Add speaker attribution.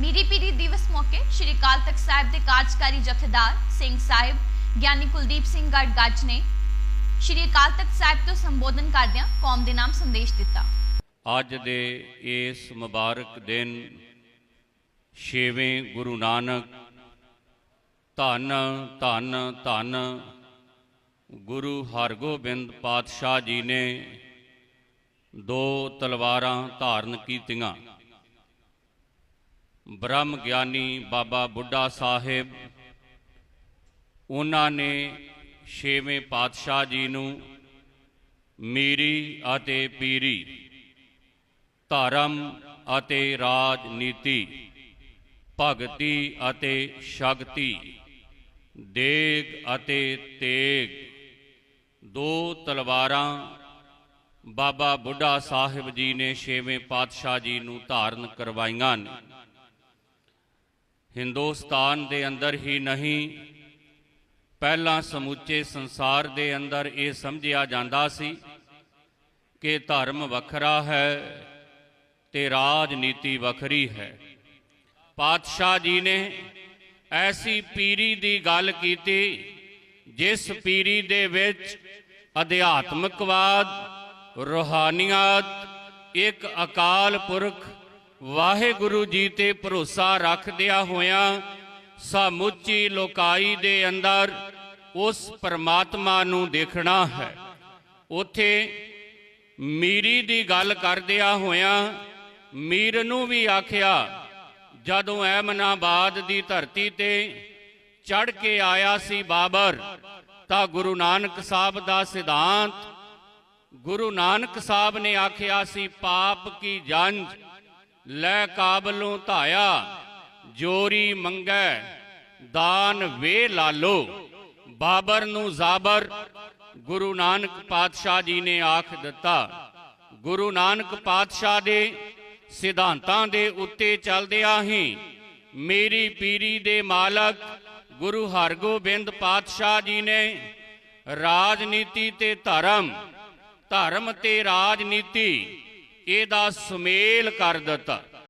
Speaker 1: ਮੀਰੀ ਪੀਰੀ ਦਿਵਸ ਮੌਕੇ ਸ਼੍ਰੀ ਅਕਾਲ ਤਖਤ ਸਾਹਿਬ ਦੇ ਕਾਰਜਕਾਰੀ ਜਥੇਦਾਰ ਸਿੰਘ ਸਾਹਿਬ, ਗਿਆਨੀ ਕੁਲਦੀਪ ਸਿੰਘ ਗੜ ਗੱਜ ਨੇ ਸ਼੍ਰੀ ਅਕਾਲ ਤਖਤ ਸਾਹਿਬ ਤੋਂ ਸੰਬੋਧਨ ਕਰਦਿਆਂ ਕੌਮ ਦੇ ਨਾਮ ਸੰਦੇਸ਼ ਦਿੱਤਾ।
Speaker 2: ਅੱਜ ਦੇ ਇਸ ਮੁਬਾਰਕ ਦਿਨ ਛੇਵੇਂ ਗੁਰੂ ਨਾਨਕ ਧੰਨ ਧੰਨ ਧੰਨ ਗੁਰੂ ਹਰਗੋਬਿੰਦ ਪਾਤਸ਼ਾਹ ਜੀ ਨੇ ਦੋ ਤਲਵਾਰਾਂ ਧਾਰਨ ਕੀਤੀਆਂ। ਬ੍ਰਹਮ ਗਿਆਨੀ ਬਾਬਾ ਬੁੱਢਾ ਸਾਹਿਬ, ਉਹਨਾਂ ਨੇ ਛੇਵੇਂ ਪਾਤਸ਼ਾਹ ਜੀ ਨੂੰ ਮੀਰੀ ਅਤੇ ਪੀਰੀ, ਧਰਮ ਅਤੇ ਰਾਜਨੀਤੀ, ਭਗਤੀ ਅਤੇ ਸ਼ਕਤੀ, ਦੇਗ ਅਤੇ ਤੇਗ, ਦੋ ਤਲਵਾਰਾਂ ਬਾਬਾ ਬੁੱਢਾ ਸਾਹਿਬ ਜੀ ਨੇ ਛੇਵੇਂ ਪਾਤਸ਼ਾਹ ਜੀ ਨੂੰ ਧਾਰਨ ਕਰਵਾਈਆਂ ਨੇ। ਹਿੰਦੁਸਤਾਨ ਦੇ ਅੰਦਰ ਹੀ ਨਹੀਂ, ਪਹਿਲਾਂ ਸਮੁੱਚੇ ਸੰਸਾਰ ਦੇ ਅੰਦਰ ਇਹ ਸਮਝਿਆ ਜਾਂਦਾ ਸੀ ਕਿ ਧਰਮ ਵੱਖਰਾ ਹੈ ਤੇ ਰਾਜਨੀਤੀ ਵੱਖਰੀ ਹੈ। ਪਾਤਸ਼ਾਹ ਜੀ ਨੇ ਐਸੀ ਪੀਰੀ ਦੀ ਗੱਲ ਕੀਤੀ, ਜਿਸ ਪੀਰੀ ਦੇ ਵਿੱਚ ਅਧਿਆਤਮਕਵਾਦ, ਰੂਹਾਨੀਅਤ, ਇੱਕ ਅਕਾਲ ਪੁਰਖ ਵਾਹਿਗੁਰੂ ਜੀ ਤੇ ਭਰੋਸਾ ਰੱਖਦਿਆਂ ਹੋਇਆਂ ਸਮੁੱਚੀ ਲੋਕਾਈ ਦੇ ਅੰਦਰ ਉਸ ਪਰਮਾਤਮਾ ਨੂੰ ਦੇਖਣਾ ਹੈ। ਉਥੇ ਮੀਰੀ ਦੀ ਗੱਲ ਕਰਦਿਆਂ ਹੋਇਆਂ ਮੀਰ ਨੂੰ ਵੀ ਆਖਿਆ, ਜਦੋਂ ਐਮਨਾਬਾਦ ਦੀ ਧਰਤੀ ਤੇ ਚੜ ਕੇ ਆਇਆ ਸੀ ਬਾਬਰ, ਤਾਂ ਗੁਰੂ ਨਾਨਕ ਸਾਹਿਬ ਦਾ ਸਿਧਾਂਤ, ਗੁਰੂ ਨਾਨਕ ਸਾਹਿਬ ਨੇ ਆਖਿਆ ਸੀ, ਪਾਪ ਕੀ ਜੰਜ ਲੈ ਕਾਬਲੋਂ ਧਾਇਆ, ਜੋਰੀ ਮੰਗੈ, ਦਾਨ ਵੇ ਲਾਲੋ। ਬਾਬਰ ਨੂੰ ਜ਼ਾਬਰ, ਗੁਰੂ ਨਾਨਕ ਪਾਤਸ਼ਾਹ ਜੀ ਨੇ ਆਖ ਦਿੱਤਾ। ਗੁਰੂ ਨਾਨਕ ਪਾਤਸ਼ਾਹ ਦੇ ਸਿਧਾਂਤਾਂ ਦੇ ਉੱਤੇ ਚੱਲਦਿਆਂ ਹੀ ਮੇਰੀ ਪੀਰੀ ਦੇ ਮਾਲਕ ਗੁਰੂ ਹਰਗੋਬਿੰਦ ਪਾਤਸ਼ਾਹ ਜੀ ਨੇ ਰਾਜਨੀਤੀ ਤੇ ਧਰਮ ਧਰਮ ਤੇ ਰਾਜਨੀਤੀ ਇਹਦਾ ਸੁਮੇਲ ਕਰ ਦਿੱਤਾ।